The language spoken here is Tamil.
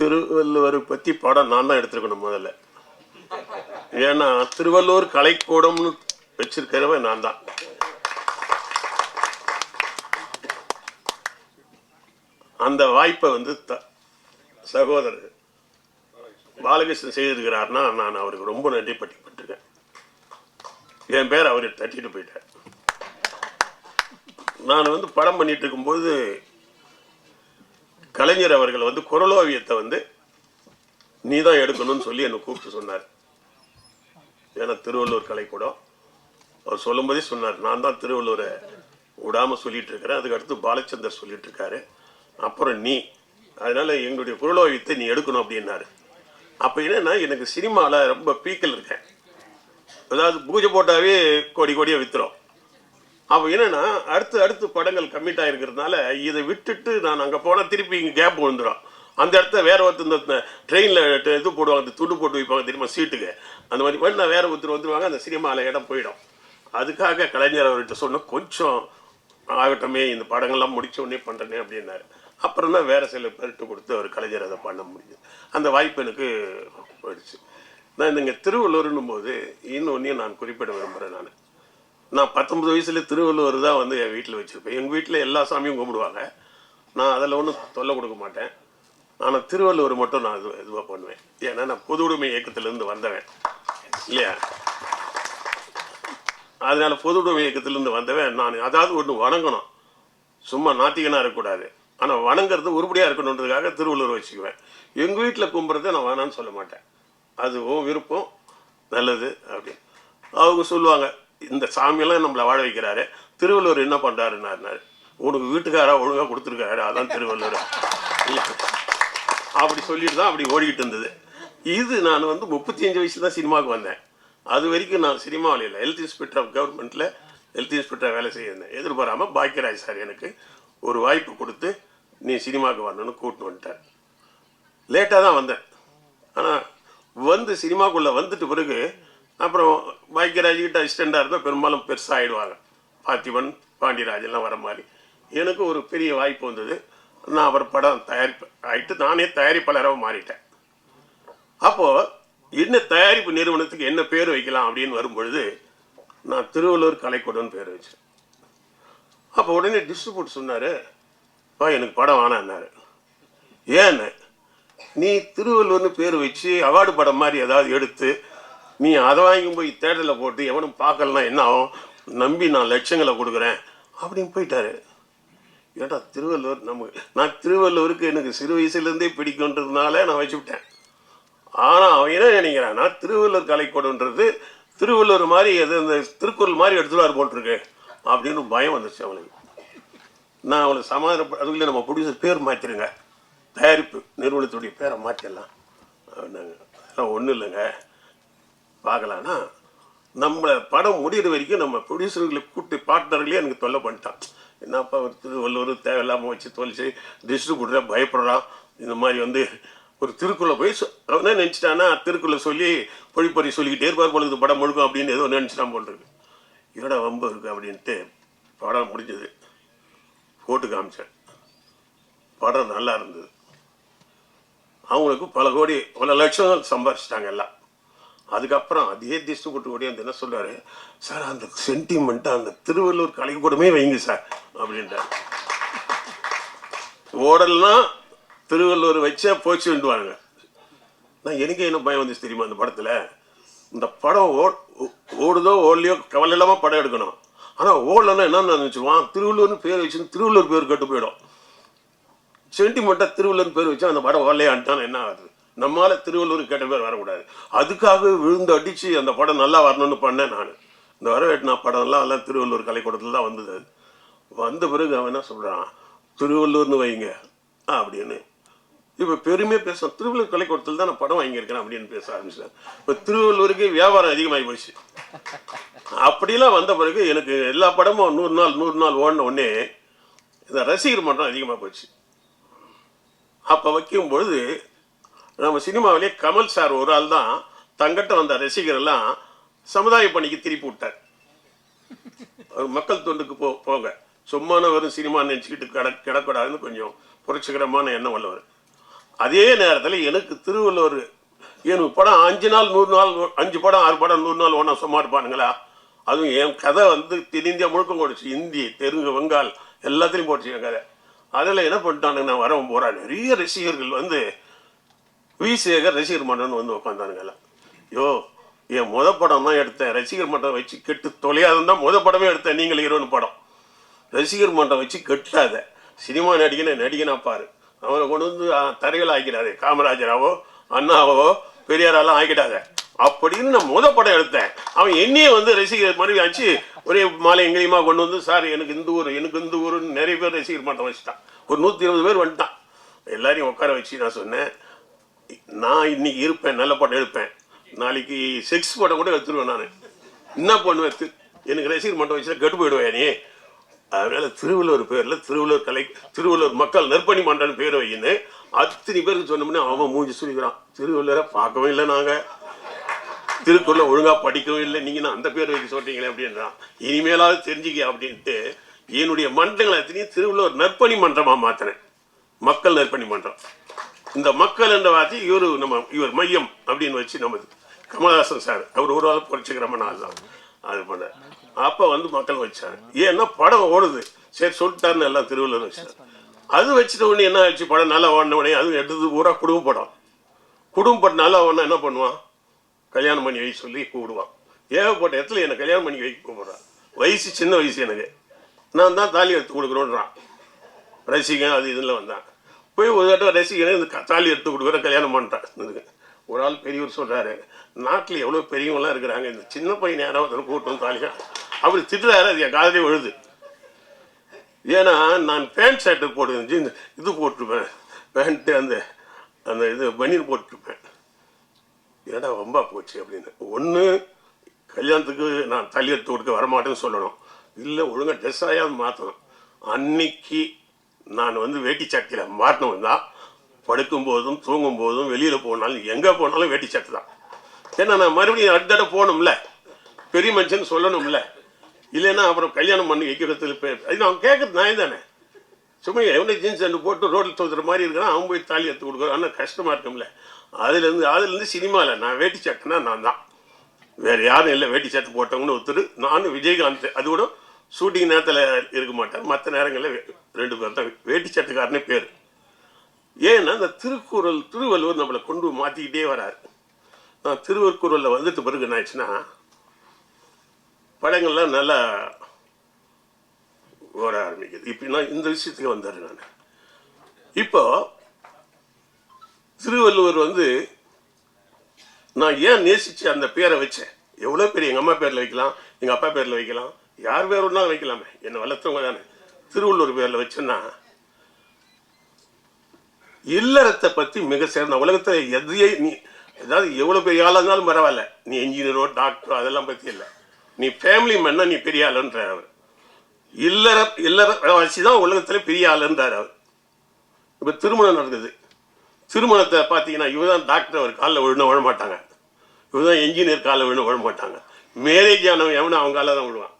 திருவள்ளுவர் பற்றி படம் நான் தான் எடுத்துருக்கணும் முதல்ல. ஏன்னா திருவள்ளூர் கலைக்கூடம்னு வச்சிருக்கிறவன் நான் தான். அந்த வாய்ப்பை வந்து த சகோதரர் பாலகிருஷ்ணன் செய்திருக்கிறார்னா நான் அவருக்கு ரொம்ப நன்றி பட்டிப்பட்டிருக்கேன் என் பேர் அவர் தட்டிட்டு போயிட்டேன் நான் வந்து படம் பண்ணிட்டு இருக்கும்போது கலைஞர் அவர்கள் வந்து குரலோவியத்தை வந்து நீ தான் எடுக்கணும்னு சொல்லி என்னை கூப்பிட்டு சொன்னார். ஏன்னா திருவள்ளூர் கலைக்கூடம். அவர் சொல்லும்போதே சொன்னார் நான் தான் திருவள்ளூரை விடாமல் சொல்லிட்டு இருக்கிறேன். அதுக்கு அடுத்து பாலச்சந்தர் சொல்லிட்டு இருக்காரு. அப்புறம் நீ. அதனால எங்களுடைய குரலோவியத்தை நீ எடுக்கணும் அப்படின்னாரு. அப்போ என்னன்னா எனக்கு சினிமாவில் ரொம்ப பீக்கில் இருக்கேன். அதாவது பூஜை போட்டாவே கோடி கோடியாக வித்துரும். அப்போ என்னன்னா அடுத்து அடுத்து படங்கள் கம்மிட் ஆகிருக்கிறதுனால இதை விட்டுட்டு நான் அங்கே போனால் திருப்பி இங்கே கேப் விழுந்துடும் அந்த இடத்த வேற ஒருத்தர் இந்த ட்ரெயினில் இது போடுவாங்க இந்த துண்டு போட்டு வைப்பாங்க தெரியுமா சீட்டுக்கு. அந்த மாதிரி பண்ணி நான் வேற ஒருத்தர் வந்துருவாங்க அந்த சினிமாவில் இடம் போயிடும். அதுக்காக கலைஞர் அவர்கிட்ட சொன்ன கொஞ்சம் ஆகட்டமே இந்த படங்கள்லாம் முடிச்ச உடனே பண்ணுறேனே அப்படின்னாரு. அப்புறம் தான் வேற சில பேர்கிட்ட கொடுத்து அவர் கலைஞர் அதை பண்ண முடியுது அந்த வாய்ப்பு எனக்கு போயிடுச்சு. நான் இந்த இங்கே திருவள்ளூர்னும் போது இன்னொன்றையும் நான் குறிப்பிட விரும்புகிறேன் நான். நான் பத்தொன்பது வயசுல திருவள்ளுவர் தான் வந்து என் வீட்டில் வச்சுருப்பேன். எங்கள் வீட்டில் எல்லா சாமியும் கும்பிடுவாங்க. நான் அதில் ஒன்றும் தொல்லை கொடுக்க மாட்டேன். ஆனால் திருவள்ளுவர் மட்டும் நான் இது இதுவாக பண்ணுவேன். ஏன்னா நான் பொது உடைமை இயக்கத்திலேருந்து வந்தவன். இல்லையா? அதனால் பொது உடைமை இயக்கத்திலேருந்து வந்தவன் நான். அதாவது ஒன்று வணங்கணும். சும்மா நாத்திகனாக இருக்கக்கூடாது. ஆனால் வணங்குறது உருப்படியாக இருக்கணுன்றதுக்காக திருவள்ளுவர் வச்சுக்குவேன். எங்கள் வீட்டில் கும்பிட்றத நான் வேணான்னு சொல்ல மாட்டேன். அது விருப்பம். நல்லது அப்படின்னு. அவங்க சொல்லுவாங்க இந்த சாமியெல்லாம் நம்மளை வாழ வைக்கிறாரு. திருவள்ளுவர் என்ன பண்ணுறாருன்னாரு உனக்கு வீட்டுக்காரா ஒழுங்காக கொடுத்துருக்காரு. அதான் திருவள்ளுவர். அப்படி சொல்லிட்டு தான் அப்படி ஓடிக்கிட்டு இருந்தது. இது நான் வந்து முப்பத்தி அஞ்சு வயசு தான் சினிமாவுக்கு வந்தேன். அது வரைக்கும் நான் சினிமாவில் இல்லை ஹெல்த் இன்ஸ்பெக்டர் ஆஃப் கவர்மெண்ட்டில் ஹெல்த் இன்ஸ்பெக்டராக வேலை செய்யிருந்தேன் எதிர்பாராமல் பாக்கியராஜ் சார் எனக்கு ஒரு வாய்ப்பு கொடுத்து நீ சினிமாவுக்கு வரணும்னு கூப்பிட்டு வந்துட்டார். லேட்டாக தான் வந்தேன். ஆனால் வந்து சினிமாக்குள்ளே வந்துட்டு பிறகு அப்புறம் பாக்கியராஜ் கிட்ட அசிஸ்டண்டாக இருந்தால் பெரும்பாலும் பெருசாக ஆகிடுவாங்க பார்த்திபன் பாண்டியராஜெல்லாம் வர மாதிரி. எனக்கு ஒரு பெரிய வாய்ப்பு வந்தது. நான் அவர் படம் தயாரிப்பு ஆகிட்டு நானே தயாரிப்பாளராக மாறிட்டேன். அப்போது என்ன தயாரிப்பு நிறுவனத்துக்கு என்ன பேர் வைக்கலாம் அப்படின்னு வரும்பொழுது நான் திருவள்ளூர் கலைக்கூடம்னு பேர் வச்சேன் அப்போ உடனே டிஸ்ட்ரிபியூட் சொன்னார் பா எனக்கு படம் வேணான்னாரு ஏன்னு நீ திருவள்ளுவர்னு பேர் வச்சு அவார்டு படம் மாதிரி ஏதாவது எடுத்து நீ அதை வாங்கி போய் தேட்டரில் போட்டு எவனும் பார்க்கலனா என்ன ஆகும்? நம்பி நான் லட்சங்களை கொடுக்குறேன். அப்படின்னு போயிட்டாரு. ஏட்டா திருவள்ளுவர் நமக்கு நான் திருவள்ளுவருக்கு எனக்கு சிறு வயசுலேருந்தே பிடிக்குன்றதுனால நான் வச்சுவிட்டேன். ஆனால் அவன் என்ன நினைக்கிறான்னா திருவள்ளுவர் கலைக்கூடன்றது திருவள்ளுவர் மாதிரி எது இந்த திருக்குறள் மாதிரி எடுத்துருவார் போட்டிருக்கு. அப்படின்னு பயம் வந்துச்சு அவனுக்கு. நான் அவனுக்கு சமாதான அதுக்குள்ளே நம்ம ப்ரொடியூசர் பேர் மாற்றிருங்க தயாரிப்பு நிறுவனத்துடைய பேரை மாற்றிடலாம் அப்படின்னாங்க. அதெல்லாம் ஒன்றும் இல்லைங்க. பார்க்கலான்னா நம்மளை படம் முடிகிற வரைக்கும் நம்ம ப்ரொடியூசர்களை கூட்டு பார்ட்னர்களே எனக்கு தொல்லை பண்ணிட்டான். என்னப்பா ஒரு திருவள்ளுவர் தேவையில்லாமல் வச்சு தொலைச்சு டிஸ்ட்ரிபியூட்டராக பயப்படுறான் இந்த மாதிரி வந்து ஒரு திருக்குள்ள போய் அவனே என்ன நினச்சிட்டான்னா திருக்குள்ள சொல்லி பொழிப்பறி சொல்லிக்கிட்டே இருப்பார் பொழுது படம் முழுக்கும் அப்படின்னு ஏதோ நினச்சிட்டான் போல் இருக்கு. என்னடா வம்பு இருக்கு அப்படின்ட்டு படம் முடிஞ்சது. போட்டு காமிச்சேன். படம் நல்லா இருந்தது. அவங்களுக்கு பல கோடி பல லட்சம் சம்பாரிச்சிட்டாங்க எல்லாம். அதுக்கப்புறம் அதே டிஸ்ட்ரிபியூட்டர் ஓடி அந்த என்ன சொல்றாரு? சார் அந்த சென்டிமெண்ட்டை அந்த திருவள்ளூர் கூடமே வைங்க சார் அப்படின்றார். ஓடல்னா திருவள்ளூர் வச்சா போச்சுன்னுவாங்க நான் எனக்கு என்ன பயம் வந்துச்சு தெரியுமா அந்த படத்தில்? இந்த படம் ஓ ஓடுதோ ஓடலையோ கவலை இல்லாமல் படம் எடுக்கணும். ஆனால் ஓடலன்னா என்ன நினச்சிடுவான் திருவள்ளூர்னு பேர் வச்சு திருவள்ளூர் பேர் கட்டு போயிடும். சென்டிமெண்ட்டாக திருவள்ளுவர் பேர் வச்சா அந்த படம் வரலையான்ட்டான் என்ன ஆகுது? நம்மால திருவள்ளூர் கேட்ட பேர் வரக்கூடாது. அதுக்காக விழுந்து அடித்து அந்த படம் நல்லா வரணும்னு பண்ணேன் நான். இந்த வரவேட்டினா படம்லாம் எல்லாம் திருவள்ளூர் கலைக்கூடத்தில் தான் வந்தது. வந்த பிறகு அவன் என்ன சொல்கிறான் திருவள்ளூர்னு வைங்க ஆ அப்படின்னு. இப்போ பெருமையாக பேசுகிறான் திருவள்ளூர் கலைக்கூடத்தில் தான் நான் படம் வாங்கியிருக்கிறேன் அப்படின்னு பேச ஆரம்பிச்சேன் இப்போ திருவள்ளூருக்கு வியாபாரம் அதிகமாகி போச்சு. அப்படிலாம் வந்த பிறகு எனக்கு எல்லா படமும் நூறு நாள் நூறு நாள் ஓடின உடனே இந்த ரசிகர் மன்றம் அதிகமாக போச்சு. அப்போ வைக்கும் பொழுது நம்ம சினிமாவிலே கமல் சார் ஒரு ஆள் தான். தங்கிட்ட வந்த ரசிகர் எல்லாம் சமுதாய பணிக்கு திருப்பி விட்டார். மக்கள் தொண்டுக்கு போ போங்க. சும்மான வெறும் சினிமா நினச்சிக்கிட்டு கிட கிடக்கூடாதுன்னு கொஞ்சம் புரட்சிகரமான எண்ணம் உள்ளவர். அதே நேரத்தில் எனக்கு திருவள்ளுவர் எனக்கு படம் அஞ்சு நாள் நூறு நாள் அஞ்சு படம் ஆறு படம் நூறு நாள் ஒன்றா சும்மா இருப்பானுங்களா? அதுவும் என் கதை வந்து தென்னிந்தியா முழுக்கம் போடுச்சு இந்தி தெலுங்கு வங்காள் எல்லாத்துலேயும் போட்டுச்சு என் கதை. அதில் என்ன பண்ணிட்டானுங்க நான் வரவும் போகிறேன் நிறைய ரசிகர்கள் வந்து வி. சேகர் ரசிகர் மன்றம்னு வந்து உட்காந்தானுங்கல்ல யோ என் முத படம் தான் எடுத்தேன். ரசிகர் மன்றம் வச்சு கெட்டு தொலையாதுன்னு தான் முத படமே எடுத்தேன். நீங்கள் ஹீரோன்னு படம். ரசிகர் மன்றம் வச்சு கெட்டாத. சினிமா நடிகனை நடிகனா பாரு. அவனை கொண்டு வந்து தரையில் ஆக்கிடாது. காமராஜராவோ அண்ணாவோ பெரியாரெல்லாம் ஆக்கிடாத. அப்படின்னு நான் முத படம் எடுத்தேன். அவன் என்னையே வந்து ரசிகர் மனைவி ஆச்சு. ஒரே மாலை எங்கேயுமா கொண்டு வந்து சார் எனக்கு இந்த ஊர் எனக்கு இந்த ஊருன்னு நிறைய பேர் ரசிகர் மன்றம் வச்சுட்டான். ஒரு நூற்றி இருபது பேர் வந்துட்டான். எல்லாரையும் உட்கார வச்சு நான் சொன்னேன். நான் இன்னைக்கு இருப்பேன் நல்ல படம் எடுப்பேன் நாளைக்கு செக்ஸ் படம் கூட எடுத்துருவேன் நான். என்ன பண்ணுவேன்? எனக்கு ரசிகர் மண்டம் வச்சு கெட்டு போயிடுவேன் நீ. அதனால திருவள்ளுவர் பேர்ல திருவள்ளுவர் கலை திருவள்ளுவர் மக்கள் நற்பணி மன்றம் பேர் வையின்னு அத்தனை பேருக்கு சொன்னோம்னா அவன் மூஞ்சி சொல்லிக்கிறான் திருவள்ளுவரை பார்க்கவும் இல்லை நாங்க. திருக்குறளை ஒழுங்கா படிக்கவும் இல்லை. நீங்க நான் அந்த பேர் வைக்க சொல்றீங்களே அப்படின்றான். இனிமேலாவது தெரிஞ்சுக்க அப்படின்ட்டு என்னுடைய மன்றங்களை அத்தனையும் திருவள்ளுவர் நற்பணி மன்றமாக மாற்றினேன் மக்கள் நற்பணி மன்றம். இந்த மக்கள் என்ற வார்த்தை இவர் நம்ம இவர் மையம் அப்படின்னு வச்சு நம்ம கமலஹாசன் சார் அவர் ஒரு வாரம் புரட்சிகரம ஆள் தான் அது பண்ண. அப்போ வந்து மக்கள் வச்சாங்க. ஏன்னா படம் ஓடுது. சரி சொல்லிட்டாருன்னு எல்லாம் திருவள்ளுவர் வச்சார் அது வச்சுட்ட உடனே என்ன ஆச்சு படம் நல்லா ஓடின உடனே அது எடுத்தது பூரா குடும்ப படம். குடும்ப படம் நல்லா ஓடினா என்ன பண்ணுவான்? கல்யாணம் பண்ணி வை சொல்லி கூப்பிடுவான். ஏகப்பட்ட இடத்துல என்னை கல்யாணம் பண்ணி வைக்க கூப்பிடுறான் வயசு சின்ன வயசு எனக்கு. நான் தான் தாலி எடுத்து கொடுக்குறோன்றான் ரசிகன் அது இதில் வந்தான். போய் ஒரு தடவை ரசிகனை இந்த தாலி எடுத்து கொடுக்குற கல்யாணம் பண்ணிட்டான் ஒரு ஆள் பெரியவர் சொல்கிறாரு நாட்டில் எவ்வளோ பெரியவங்களாம் இருக்கிறாங்க இந்த சின்ன பையன் யாராவது கூட்டம் தாலியாக அப்படி திட்டுறாரு அது என் காதலே எழுது ஏன்னா நான் பேண்ட் ஷர்ட்டு போட்டு ஜீன்ஸ் இது போட்டிருப்பேன் பேண்ட்டு அந்த அந்த இது பனியன் போட்டிருப்பேன். ஏடா ரொம்ப போச்சு அப்படின்னு. ஒன்று கல்யாணத்துக்கு நான் தள்ளி எடுத்து கொடுக்க வரமாட்டேன்னு சொல்லணும். இல்லை ஒழுங்காக ட்ரெஸ் ஆயாவது மாற்றணும் அன்னைக்கு நான் வந்து வேட்டி சட்டையில் மாட்டினவன் தான். படுக்கும் போதும் தூங்கும் போதும் வெளியில் போனாலும் எங்கே போனாலும் வேட்டி சட்டை தான். ஏன்னா நான் மறுபடியும் அடுத்த தடவை போகணும்ல. பெரிய மனுஷன் சொல்லணும்ல. இல்லைன்னா அப்புறம் கல்யாணம் பண்ணி வைக்கிறதுல பேர் அது நான் கேட்கறது நான் தானே சும்மா எவனை ஜீன்ஸ் அண்ட் போட்டு ரோட்டில் தோத்துற மாதிரி இருக்கிறான் அவன் போய் தாலி எடுத்து கொடுக்குறான். ஆனால் கஷ்டமாக இருக்கும்ல. அதுலேருந்து அதுலேருந்து சினிமாவில் நான் வேட்டி சட்டைனா நான் தான். வேறு யாரும் இல்லை. வேட்டி சட்டை போட்டவங்கன்னு ஒருத்தர். நானும் விஜயகாந்த். அது கூட ஷூட்டிங் நேரத்தில் இருக்க மாட்டேன் மற்ற நேரங்களில் ரெண்டு பேர் தான் வேட்டி சட்டக்காரனே பேர். ஏன்னா இந்த திருக்குறள் திருவள்ளுவர் நம்மளை கொண்டு மாற்றிக்கிட்டே வராரு. நான் திருவருக்குறளில் வந்துட்டு பிறகு என்ன ஆச்சுன்னா படங்கள்லாம் நல்லா ஓட ஆரம்பிக்குது. இப்போ நான் இந்த விஷயத்துக்கு வந்தார் நான். இப்போ திருவள்ளுவர் வந்து நான் ஏன் நேசிச்சு அந்த பேரை வச்சேன்? எவ்வளோ பேர் எங்கள் அம்மா பேரில் வைக்கலாம் எங்கள் அப்பா பேரில் வைக்கலாம் யார் பேர் வைக்கலாமே? என்னை வளர்த்தவங்க தானே. திருவள்ளுவர் பேரில் வச்சோன்னா இல்லறத்தை பற்றி மிக சிறந்த உலகத்தில் எதையே நீ ஏதாவது எவ்வளோ பெரிய ஆளாக இருந்தாலும் பரவாயில்ல. நீ இன்ஜினியரோ டாக்டரோ அதெல்லாம் பற்றி இல்லை. நீ ஃபேமிலி மேன்னா நீ பெரிய ஆளுன்றார் அவர். இல்லற இல்லற வச்சு தான் உலகத்தில் பெரிய ஆளுன்றார் அவர். இப்போ திருமணம் நடந்தது. திருமணத்தை பார்த்தீங்கன்னா இவர் தான் டாக்டர் அவர் காலில் விழுந்து விழமாட்டாங்க. மாட்டாங்க இவன் தான் என்ஜினியர் காலில் விழுந்து விழமாட்டாங்க. மேரேஜ் ஆனவன் எவனும் அவங்க காலில் தான் விழுவான்.